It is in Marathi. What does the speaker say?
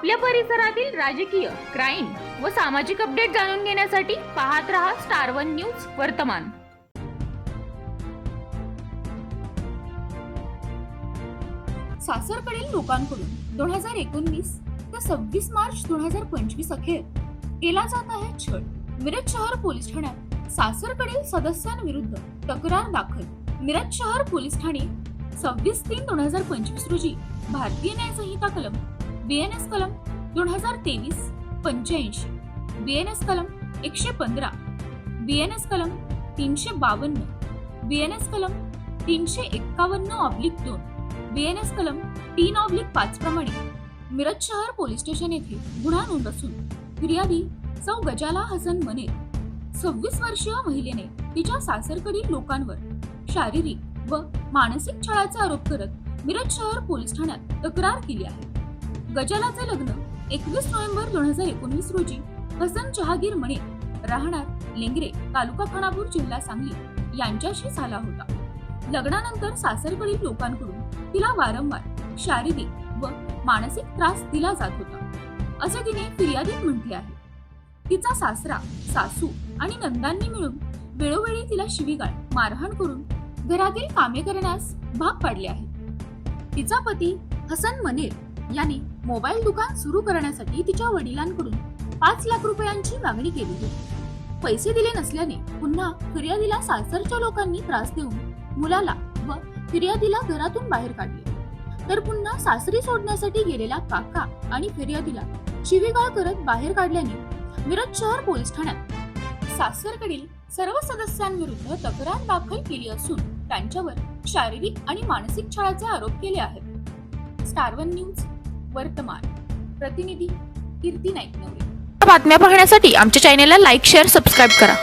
आपल्या परिसरातील राजकीय क्राईम व सामाजिक अपडेट जाणून घेण्यासाठी पाहत रहा स्टार वन न्यूज वर्तमान. सासरकडील लोकांकडून दोन हजार एकोणवीस ते सव्वीस मार्च दोन हजार पंचवीस अखेर केला जात आहे छळ. मिरज शहर पोलीस ठाण्यात सासरकडील सदस्यांविरुद्ध तक्रार दाखल. मिरज शहर पोलीस ठाणे सव्वीस तीन दोन हजार पंचवीस रोजी भारतीय न्याय संहिता कलम बीएनएस कलम दोन हजार तेवीस पंच्याऐंशी. बीएनएस कलम एकशे पंधरा. बीएनएस कलम तीनशे बावन्न. बीएनएस कलम तीनशे एक्कावन्न ऑब्लिक दोन. बीएनएस कलम तीन ऑब्लिक पाच प्रमाणे. मिरज शहर पोलीस स्टेशन येथे गुन्हा नोंद असून फिर्यादी सौ गजाला हसन मने. सव्वीस वर्षीय महिलेने तिच्या सासरकडील लोकांवर शारीरिक व मानसिक छळाचा आरोप करत मिरज शहर पोलीस ठाण्यात तक्रार केली आहे. गजालाचे लग्न एकवीस नोव्हेंबर दोन हजार एकोणवीस रोजी हसन जहागीर मणे राहणार लेंगरे तालुका खानापूर जिल्हा सांगली यांच्याशी झाला होता. लग्नानंतर सासरकडील लोकांकडून तिला वारंवार शारीरिक व मानसिक त्रास दिला जात होता. असे तिने फिर्यादीत म्हटले आहे. तिचा सासरा सासू आणि नंदांनी मिळून वेळोवेळी तिला शिवीगाळ मारहाण करून घरातील कामे करण्यास भाग पाडले आहे. तिचा पती हसन मनेर यांनी मोबाईल दुकान सुरू करण्यासाठी तिच्या वडिलांकडून पाच लाख रुपयांची मागणी केली होती. पैसे दिले नसल्याने पुन्हा फिर्यादीला सासरच्या लोकांनी त्रास देऊन मुलाला व फिर्यादीला घरातून बाहेर काढले. तर पुन्हा सासरी सोडण्यासाठी गेलेला काका आणि फिर्यादीला शिवीगाळ करत बाहेर काढल्याने मिरज शहर पोलीस ठाण्यात. सासरकडील सर्व सदस्यांविरुद्ध तक्रार दाखल केली असून त्यांच्यावर शारीरिक आणि मानसिक छळाचे आरोप केले आहेत. स्टार वन न्यूज वर्तमान. प्रतिनिधी कीर्ती नाईक नवरे बातम्या पाहण्यासाठी आमच्या चॅनेलला लाईक शेअर सबस्क्राईब करा.